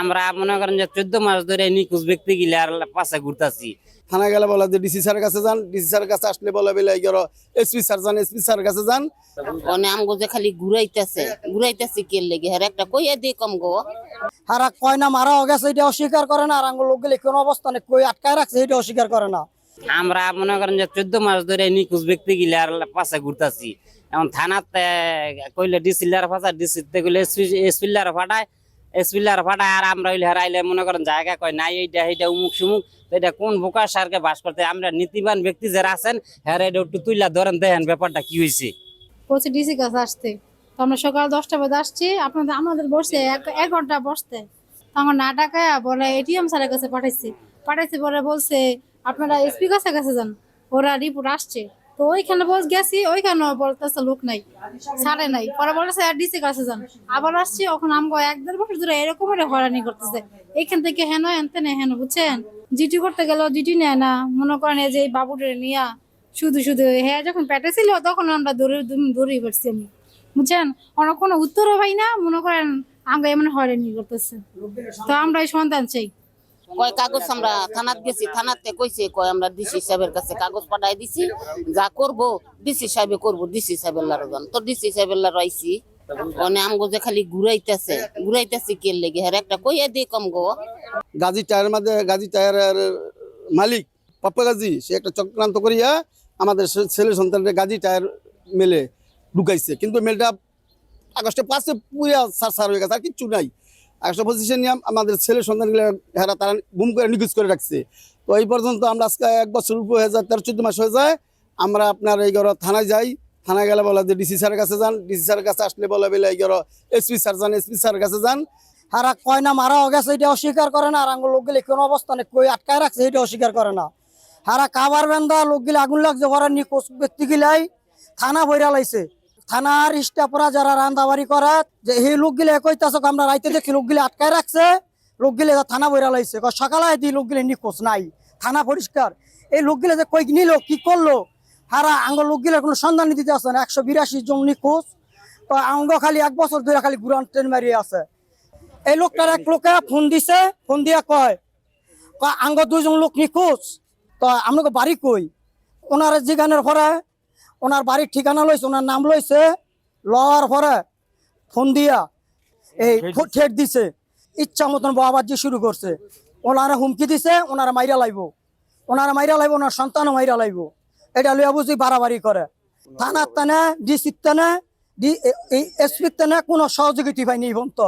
আমরা মনে করেন যে চোদ্দ মাস ধরে নিখোঁজ ব্যক্তি গিলার পাশে ঘুরতাছি। থানা গেলে বলা যে ডিসি স্যারের কাছে যান ডিসি স্যারের কাছে আসলে বলা বেলে এসপি স্যার যান এসপি স্যারের কাছে যান। মানে আমগো যে খালি ঘুরাইতেছে ঘুরাইতেছে কে লেগে? হ্যাঁ একটা কইয়া দি কম গো। হারা কয় না মারা গেছে এটা অস্বীকার করে না আর আঙ্গুল লোক গেলে কোনো অবস্থানে কই আটকায় রাখছে এটা অস্বীকার করে না। আমরা মনে করেন যে চোদ্দ মাস ধরে নিখোঁজ ব্যক্তি গিলার পাশে ঘুরতাছি। এখন থানাতে কইলে ডিসিলার ফাঁসা ডিসিতে কইলে এসপিলার ফাটায় এসপিলার ফাটায় আর আমরা হারাইলে মনে করেন জায়গা কয় নাই এইটা এইটা উমুক সুমুক এটা কোন বোকা সারকে বাস করতে? আমরা নীতিবান ব্যক্তি যারা আছেন হ্যাঁ এটা একটু তুইলা ধরেন, দেখেন ব্যাপারটা কি হয়েছে বলছে ডিসি কাছে আসতে। তো আমরা সকাল দশটা বাজে আসছি, আপনাদের, আমাদের বসে এক ঘণ্টা বসতে। তো আমার না টাকায় বলে এটিএম স্যারের কাছে পাঠাইছি। পাঠাইছি বলে বলছে, আপনারা এসপি কাছে কাছে যান, ওরা রিপোর্ট আসছে। তো ওইখানে বস গেছি, ওইখানে বলতেছে, লোক নাই সারে নাই। পরে বলতেছে ডিসি কাছে যান। আবার আসছি, ওখানে আমগো এক দেড় বছর ধরে এরকম হয়রানি করতেছে। এইখান থেকে হেন এনতে নেই হেন, বুঝছেন? জিটি করতে গেল জিটি নেয় না। মনে করেন এই যে বাবুদের নিয়া শুধু শুধু হ্যাঁ যখন পেটে ছিল, তখন আমরা দৌড়ে দৌড়ে পড়ছি আমি। বুঝছেন? ওরা কোনো উত্তরও পাই না, মনে করেন আমরা এমন হয়রানি করতেছে। তো আমরা সন্তান চাই। কয় কাগজ আমরা থানাত গেছি, থানাতে কইছে, কয় আমরা ডিসি সাহেবের কাছে কাগজ পাঠাই দিছি, যা করব, ডিসি সাহেবে করব, ডিসি সাহেবের লারো যান। তো ডিসি সাহেবের লারো মানে আমগো যে খালি ঘুরাইতেছে ঘুরাইতেছে কে লেগে? হ্যাঁ একটা কইয়া দি কম গো। গাজী টায়ারের মধ্যে গাজী টায়ারের মালিক, পাপ্পা গাজী, সে একটা চক্রান্ত করিয়া আমাদের ছেলে সন্তানের গাজী টায়ার মেলে ঢুকাইছে। কিন্তু মেলটা আগস্টে পাঁচে পুরা সার সার হয়ে গেছে, আর কিচ্ছু নাই। আগস্টে পঁচিশে নিয়ে আমাদের ছেলে সন্তানগুলো হেরা তারা বুম করে নিখোঁজ করে রাখছে। তো এই পর্যন্ত আমরা আজকে এক বছর উপর হয়ে যায়, তেরো, চোদ্দ মাস হয়ে যায়। আমরা আপনার এই ঘর থানায় যাই, থানায় গেলে বলা যে ডিসি স্যারের কাছে যান, ডিসি স্যারের কাছে আসলে বলা বেলে এই গড় এসপি স্যার যান, এসপি স্যারের কাছে যান। হারা কয় না মারা গেছে, এটা অস্বীকার করে না। আর আঙ্গুল লোক গেলে কোনো অবস্থানে কই আটকায় রাখছে, এটা অস্বীকার করে না। হারা কাবার বেন্দা, লোক গেলে আগুন লাগছে, ঘরের নিখোঁজ ব্যক্তি গিলাই থানা বইরা লাইছে। থানার স্টাফরা যারা রান্দাবাড়ি করে, যে এই লোক গিলে কইতাছে আমরা রাইতে দেখি লোক গিলে আটকায় রাখছে লোক গিলে থানা বইরা লাইছে। সকালে দি লোক গিলে নিখোঁজ নাই, থানা পরিষ্কার। এই লোক গিলে যে কই নিল, কি করল? হারা আঙ্গুল লোক গিলে কোনো সন্ধান দিতে আসে না, একশো বিরাশি জন নিখোঁজ। আঙ্গ খালি এক বছর ধরে খালি ঘুরান ট্রেন মারিয়ে আছে। এই লোকটার এক লোকে ফোন দিছে, ফোন দিয়া কয় আঙ্গ দুইজন লোক নিখোঁজ। তো আপনাকে বাড়ি কই? ওনার জিগানের পরে ওনার বাড়ির ঠিকানা লইছে ওনার নাম লইছে লওয়ার পরে ফোন দিয়া এই ঠেট দিছে। ইচ্ছা মতন বাবাজি শুরু করছে। ওনারা হুমকি দিছে ওনারা মাইরা লাইব। ওনারা মাইরা লাইব ওনার সন্তানও মাইরা লাইব। এটা লইয়া বুঝি বাড়াবাড়ি করে। থানার টানে ডিসির টানে এসপির টানে কোনো সহযোগিতা পাইনি এই পর্যন্ত।